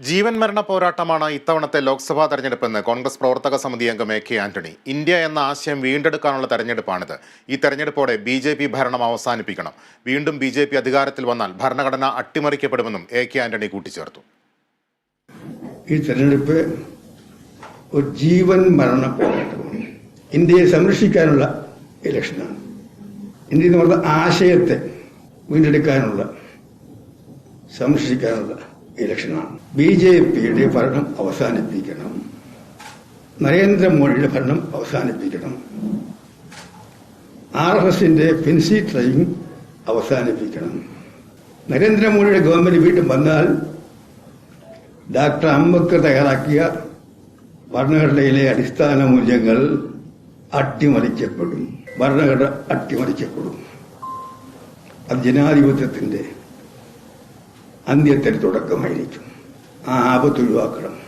ജീവൻ മരണ പോരാട്ടമാണ് ഇത്തവണത്തെ ലോക്സഭാ തെരഞ്ഞെടുപ്പെന്ന് കോൺഗ്രസ് പ്രവർത്തക സമിതി അംഗം എ കെ ആന്റണി. ഇന്ത്യ എന്ന ആശയം വീണ്ടെടുക്കാനുള്ള തെരഞ്ഞെടുപ്പാണിത്. ഈ തെരഞ്ഞെടുപ്പോടെ ബി ജെ പി ഭരണം അവസാനിപ്പിക്കണം. വീണ്ടും ബി ജെ പി അധികാരത്തിൽ വന്നാൽ ഭരണഘടന അട്ടിമറിക്കപ്പെടുമെന്നും എ കെ ആന്റണി കൂട്ടിച്ചേർത്തു. ഈ തെരഞ്ഞെടുപ്പ് ഒരു ജീവൻ മരണ പോരാട്ടമാണ്. ഇന്ത്യയെ സംരക്ഷിക്കാനുള്ള ഇലക്ഷനാണ് ഇന്ത്യ ആശയത്തെ വീണ്ടെടുക്കാനുള്ള സംരക്ഷിക്കാനുള്ള ഇലക്ഷനാണ് ബി ജെ പിയുടെ ഭരണം അവസാനിപ്പിക്കണം. നരേന്ദ്രമോദിയുടെ ഭരണം അവസാനിപ്പിക്കണം. ആർ എസ് എസിന്റെ ഫെൻസി ട്രെയിൻ അവസാനിപ്പിക്കണം. നരേന്ദ്രമോദിയുടെ ഗവൺമെന്റ് വീണ്ടും വന്നാൽ ഡോക്ടർ അംബേദ്കർ തയ്യാറാക്കിയ ഭരണഘടനയിലെ അടിസ്ഥാന മൂല്യങ്ങൾ അട്ടിമറിക്കപ്പെടും. ഭരണഘടന അട്ടിമറിക്കപ്പെടും. അത് ജനാധിപത്യത്തിന്റെ അന്ത്യത്തിന് തുടക്കമായിരിക്കും. ആ ആപത്ത് ഒഴിവാക്കണം.